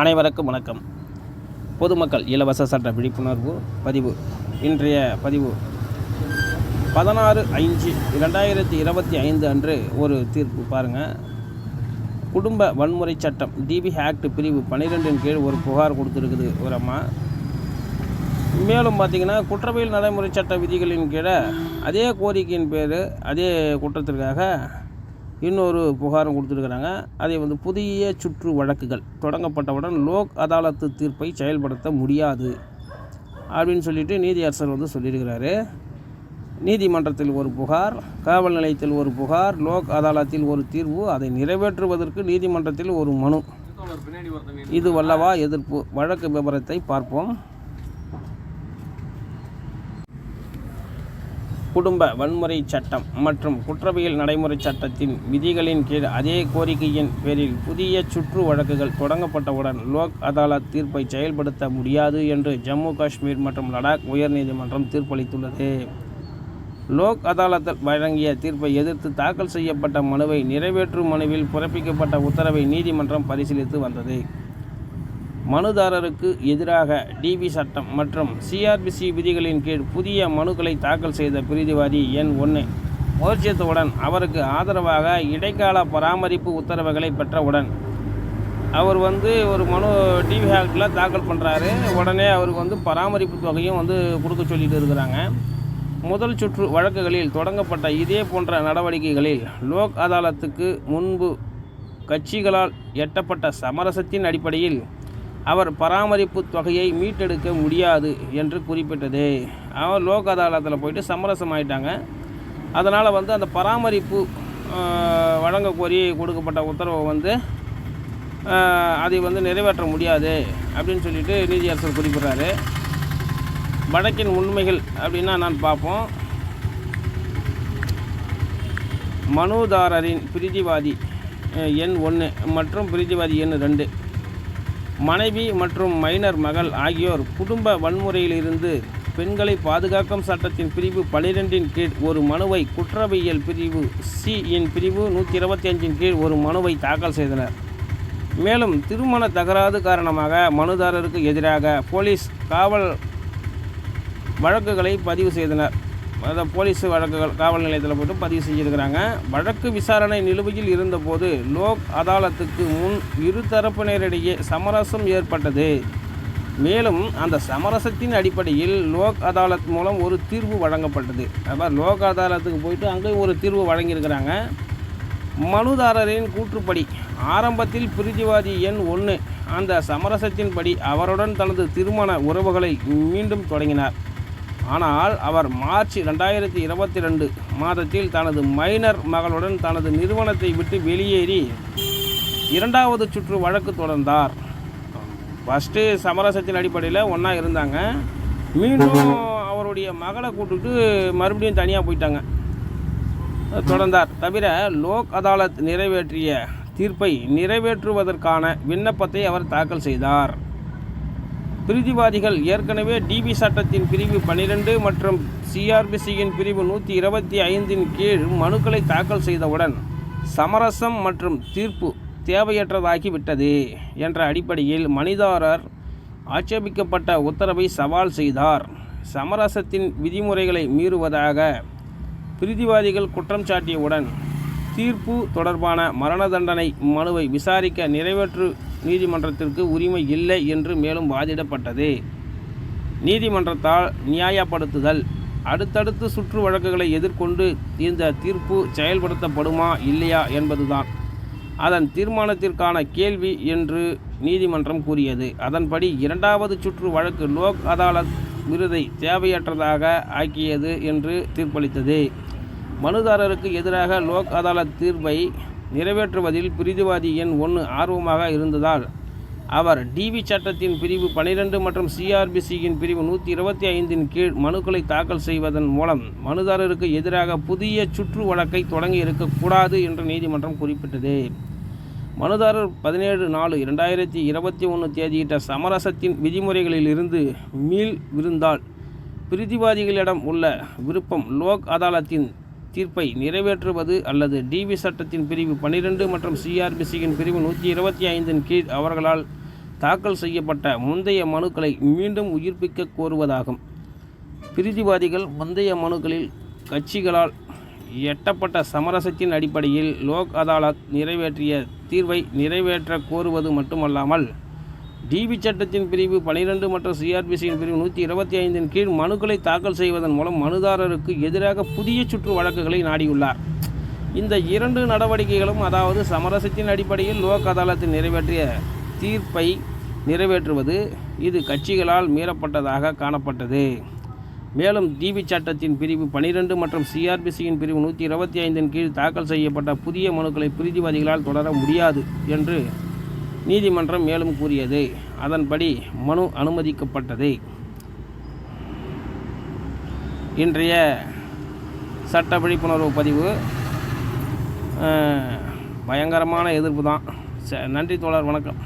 அனைவருக்கும் வணக்கம். பொதுமக்கள் இலவச சட்ட விழிப்புணர்வு பதிவு. இன்றைய பதிவு பதினாறு ஐந்து இரண்டாயிரத்தி இருபத்தி ஐந்து அன்று ஒரு தீர்ப்பு பாருங்கள் குடும்ப வன்முறை சட்டம் டிபி ஆக்ட் பிரிவு பன்னிரெண்டின் கீழ் ஒரு புகார் கொடுத்துருக்குது ஒரு அம்மா. மேலும் பார்த்தீங்கன்னா குற்றவியல் நடைமுறை சட்ட விதிகளின் கீழே அதே கோரிக்கையின் பேர் அதே குற்றத்திற்காக இன்னொரு புகாரும் கொடுத்துருக்குறாங்க. அதை வந்து புதிய சுற்று வழக்குகள் தொடங்கப்பட்டவுடன் லோக் அதாலத்து தீர்ப்பை செயல்படுத்த முடியாது அப்படின்னு சொல்லிட்டு நீதியரசர் வந்து சொல்லியிருக்கிறாரு. நீதிமன்றத்தில் ஒரு புகார் காவல் நிலையத்தில் ஒரு புகார் லோக் அதாலத்தில் ஒரு தீர்வு அதை நிறைவேற்றுவதற்கு நீதிமன்றத்தில் ஒரு மனு. இது வல்லவா எதிர்ப்பு? வழக்கு விவரத்தை பார்ப்போம். குடும்ப வன்முறை சட்டம் மற்றும் குற்றவியல் நடைமுறை சட்டத்தின் விதிகளின் கீழ் அதே கோரிக்கையின் பேரில் புதிய சுற்று வழக்குகள் தொடங்கப்பட்டவுடன் லோக் அதாலத் தீர்ப்பை செயல்படுத்த முடியாது என்று ஜம்மு காஷ்மீர் மற்றும் லடாக் உயர்நீதிமன்றம் தீர்ப்பளித்துள்ளது. லோக் அதாலத்தில் வழங்கிய தீர்ப்பை எதிர்த்து தாக்கல் செய்யப்பட்ட மனுவை நிறைவேற்றும் மனுவில் பிறப்பிக்கப்பட்ட உத்தரவை நீதிமன்றம் பரிசீலித்து வந்தது. மனுதாரருக்கு எதிராக டிபி சட்டம் மற்றும் சிஆர்பிசி விதிகளின் கீழ் புதிய மனுக்களை தாக்கல் செய்த பிரிதிவாதி எண் ஒன்று முயற்சித்தவுடன் அவருக்கு ஆதரவாக இடைக்கால பராமரிப்பு உத்தரவுகளை பெற்றவுடன் அவர் வந்து ஒரு மனு டிவி ஹாக்டில் தாக்கல் பண்ணுறாரு உடனே அவருக்கு வந்து பராமரிப்பு தொகையும் வந்து கொடுக்க சொல்லிட்டு இருக்கிறாங்க. முதல் சுற்று வழக்குகளில் தொடங்கப்பட்ட இதே போன்ற நடவடிக்கைகளில் லோக் அதாலத்துக்கு முன்பு கட்சிகளால் எட்டப்பட்ட சமரசத்தின் அடிப்படையில் அவர் பராமரிப்பு தொகையை மீட்டெடுக்க முடியாது என்று குறிப்பிட்டது. அவர் லோக் அதாலத்தில் போயிட்டு சமரசம் ஆயிட்டாங்க. அதனால் வந்து அந்த பராமரிப்பு வழங்க கோரி கொடுக்கப்பட்ட உத்தரவை வந்து அதை வந்து நிறைவேற்ற முடியாது அப்படின்னு சொல்லிட்டு நீதியரசர் குறிப்பிட்றாரு. வழக்கின் உண்மைகள் அப்படின்னா நான் பார்ப்போம். மனுதாரரின் பிரிதிவாதி எண் ஒன்று மற்றும் பிரிதிவாதி எண் ரெண்டு. மனைவி மற்றும் மைனர் மகள் ஆகியோர் குடும்ப வன்முறையிலிருந்து பெண்களை பாதுகாக்கும் சட்டத்தின் பிரிவு பனிரெண்டின் கீழ் ஒரு மனுவை குற்றவியல் பிரிவு சி இன் பிரிவு நூற்றி இருபத்தி அஞ்சின் கீழ் ஒரு மனுவை தாக்கல் செய்தனர். மேலும் திருமண தகராறு காரணமாக மனுதாரருக்கு எதிராக போலீஸ் காவல் வழக்குகளை பதிவு செய்தனர். அதை போலீஸ் வழக்குகள் காவல் நிலையத்தில் போட்டு பதிவு செஞ்சுருக்கிறாங்க. வழக்கு விசாரணை நிலுவையில் இருந்தபோது லோக் அதாலத்துக்கு முன் இருதரப்பினரிடையே சமரசம் ஏற்பட்டது. மேலும் அந்த சமரசத்தின் அடிப்படையில் லோக் அதாலத் மூலம் ஒரு தீர்வு வழங்கப்பட்டது. அதாவது லோக் அதாலத்துக்கு போயிட்டு அங்கேயும் ஒரு தீர்வு வழங்கியிருக்கிறாங்க. மனுதாரரின் கூற்றுப்படி ஆரம்பத்தில் பிரிதிவாதி எண் ஒன்று அந்த சமரசத்தின்படி அவருடன் தனது திருமண உறவுகளை மீண்டும் தொடங்கினார். ஆனால் அவர் மார்ச் ரெண்டாயிரத்தி இருபத்தி ரெண்டு மாதத்தில் தனது மைனர் மகளுடன் தனது நிறுவனத்தை விட்டு வெளியேறி இரண்டாவது சுற்று வழக்கு தொடர்ந்தார். ஃபஸ்ட்டு சமரசத்தின் அடிப்படையில் ஒன்றா இருந்தாங்க. மீண்டும் அவருடைய மகளை கூட்டுட்டு மறுபடியும் தனியாக போயிட்டாங்க. தொடர்ந்தார். தவிர லோக் அதாலத் நிறைவேற்றிய தீர்ப்பை நிறைவேற்றுவதற்கான விண்ணப்பத்தை அவர் தாக்கல் செய்தார். பிரிதிவாதிகள் ஏற்கனவே டிபி சட்டத்தின் பிரிவு பன்னிரெண்டு மற்றும் சிஆர்பிசியின் பிரிவு நூற்றி இருபத்தி ஐந்தின் கீழ் மனுக்களை தாக்கல் செய்தவுடன் சமரசம் மற்றும் தீர்ப்பு தேவையற்றதாகிவிட்டது என்ற அடிப்படையில் மனிதாரர் ஆட்சேபிக்கப்பட்ட உத்தரவை சவால் செய்தார். சமரசத்தின் விதிமுறைகளை மீறுவதாக பிரிதிவாதிகள் குற்றம் சாட்டியவுடன் தீர்ப்பு தொடர்பான மரண தண்டனை மனுவை விசாரிக்க நிறைவேற்று நீதிமன்றத்திற்கு உரிமை இல்லை என்று மேலும் வாதிடப்பட்டது. நீதிமன்றத்தால் நியாயப்படுத்துதல். அடுத்தடுத்து சுற்று வழக்குகளை எதிர்கொண்டு இந்த தீர்ப்பு செயல்படுத்தப்படுமா இல்லையா என்பதுதான். அதன் தீர்மானத்திற்கான கேள்வி என்று நீதிமன்றம் கூறியது. அதன்படி இரண்டாவது சுற்று வழக்கு லோக் அதாலத் விருதை தேவையற்றதாக ஆக்கியது என்று தீர்ப்பளித்தது. மனுதாரருக்கு எதிராக லோக் அதாலத் தீர்ப்பை நிறைவேற்றுவதில் பிரிதிவாதி எண் ஒன்று ஆர்வமாக இருந்ததால் அவர் டிவி சட்டத்தின் பிரிவு பனிரெண்டு மற்றும் சிஆர்பிசியின் பிரிவு நூற்றி இருபத்தி ஐந்தின் கீழ் மனுக்களை தாக்கல் செய்வதன் மூலம் மனுதாரருக்கு எதிராக புதிய சுற்று வழக்கை தொடங்கி இருக்கக்கூடாது என்று நீதிமன்றம் குறிப்பிட்டது. மனுதாரர் பதினேழு நாலு இரண்டாயிரத்தி இருபத்தி ஒன்று தேதியிட்ட சமரசத்தின் விதிமுறைகளிலிருந்து மீள் விருந்தால் பிரிதிவாதிகளிடம் உள்ள விருப்பம் லோக் அதாலத்தின் தீர்ப்பை நிறைவேற்றுவது அல்லது டிவி சட்டத்தின் பிரிவு பன்னிரெண்டு மற்றும் சிஆர்பிசியின் பிரிவு நூற்றி இருபத்தி ஐந்தின் கீழ் அவர்களால் தாக்கல் செய்யப்பட்ட முந்தைய மனுக்களை மீண்டும் உயிர்ப்பிக்க கோருவதாகும். பிரிதிவாதிகள் முந்தைய மனுக்களில் கட்சிகளால் எட்டப்பட்ட சமரசத்தின் அடிப்படையில் லோக் அதாலத் நிறைவேற்றிய தீர்வை நிறைவேற்ற கோருவது மட்டுமல்லாமல் டிபி சட்டத்தின் பிரிவு பனிரெண்டு மற்றும் சிஆர்பிசியின் பிரிவு நூற்றி இருபத்தி ஐந்தின் கீழ் மனுக்களை தாக்கல் செய்வதன் மூலம் மனுதாரருக்கு எதிராக புதிய சுற்று வழக்குகளை நாடியுள்ளார். இந்த இரண்டு நடவடிக்கைகளும் அதாவது சமரசத்தின் அடிப்படையில் லோக் அதாலத்தில் நிறைவேற்றிய தீர்ப்பை நிறைவேற்றுவது இது கட்சிகளால் மீறப்பட்டதாக காணப்பட்டது. மேலும் டிபி சட்டத்தின் பிரிவு பனிரெண்டு மற்றும் சிஆர்பிசியின் பிரிவு நூற்றி இருபத்தி ஐந்தின் கீழ் தாக்கல் செய்யப்பட்ட புதிய மனுக்களை பிரிதிவாதிகளால் தொடர முடியாது என்று நீதிமன்றம் மேலும் கூறியது. அதன்படி மனு அனுமதிக்கப்பட்டது. இன்றைய சட்ட விழிப்புணர்வு பதிவு பயங்கரமான எதிர்ப்பு தான். ச நன்றி தோழர் வணக்கம்.